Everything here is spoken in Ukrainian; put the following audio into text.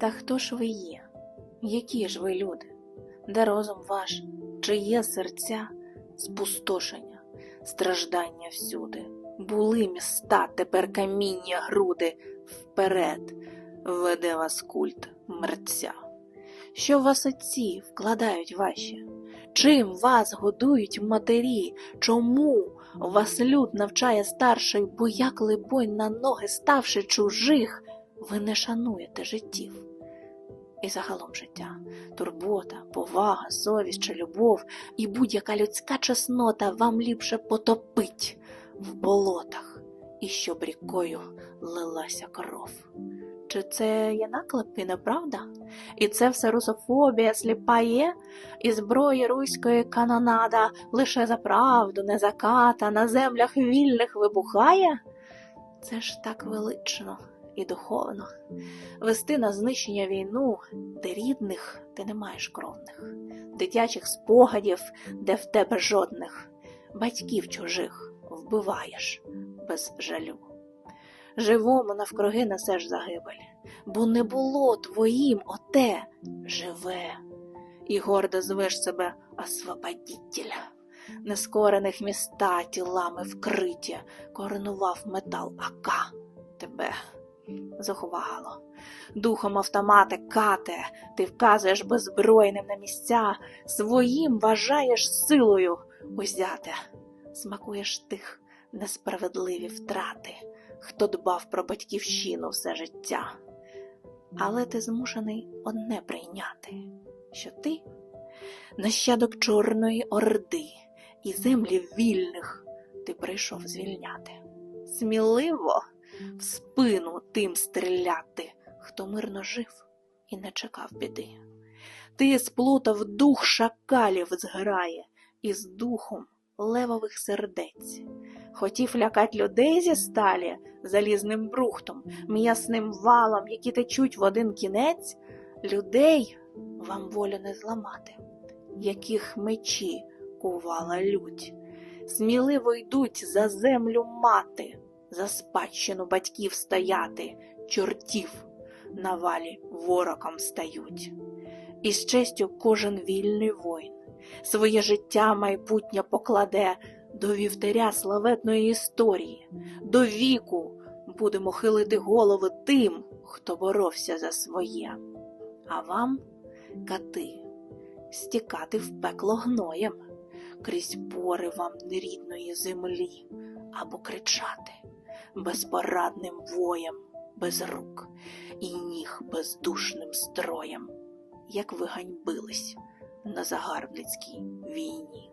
Та хто ж ви є? Які ж ви люди? Де розум ваш, чи є серця, спустошення, страждання всюди? Були міста, тепер каміння груди, вперед веде вас культ мерця. Що вас отці вкладають ваші? Чим вас годують матері? Чому вас люд навчає старший, бо як, либонь, на ноги ставши чужих, ви не шануєте життів? І загалом життя, турбота, повага, совість чи любов і будь-яка людська чеснота вам ліпше потопить в болотах, і щоб рікою лилася кров. Чи це є наклепи, неправда? І це все русофобія сліпа є, і зброї руської канонада лише за правду, не за ката, на землях вільних вибухає? Це ж так велично і духовно. Вести на знищення війну, де рідних ти не маєш кровних, дитячих спогадів, де в тебе жодних, батьків чужих вбиваєш без жалю. Живому навкруги несеш загибель, бо не було твоїм оте живе, і гордо звеш себе освободітеля. Нескорених міста тілами вкриті, коронував метал ака тебе заховало. Духом автомати кате, ти вказуєш беззбройним на місця, своїм вважаєш силою узяте, смакуєш тих несправедливі втрати, хто дбав про батьківщину все життя. Але ти змушений одне прийняти, що ти нащадок Чорної Орди і землі вільних ти прийшов звільняти. Сміливо в спину тим стріляти, хто мирно жив і не чекав біди. Ти сплутав дух шакалів зграє із духом левових сердець. Хотів лякать людей зі сталі залізним брухтом, м'ясним валом, які течуть в один кінець, людей вам волю не зламати, яких мечі кувала лють. Сміливо йдуть за землю мати, за спадщину батьків стояти, чортів на валі вороком стають. І з честю кожен вільний воїн своє життя майбутнє покладе до вівтаря славетної історії, до віку будемо хилити голови тим, хто боровся за своє. А вам, кати, стікати в пекло гноєм, крізь поривам нерідної землі, або кричати безпорадним воєм, без рук і ніг бездушним строєм, як ви ганьбились на загарбницькій війні.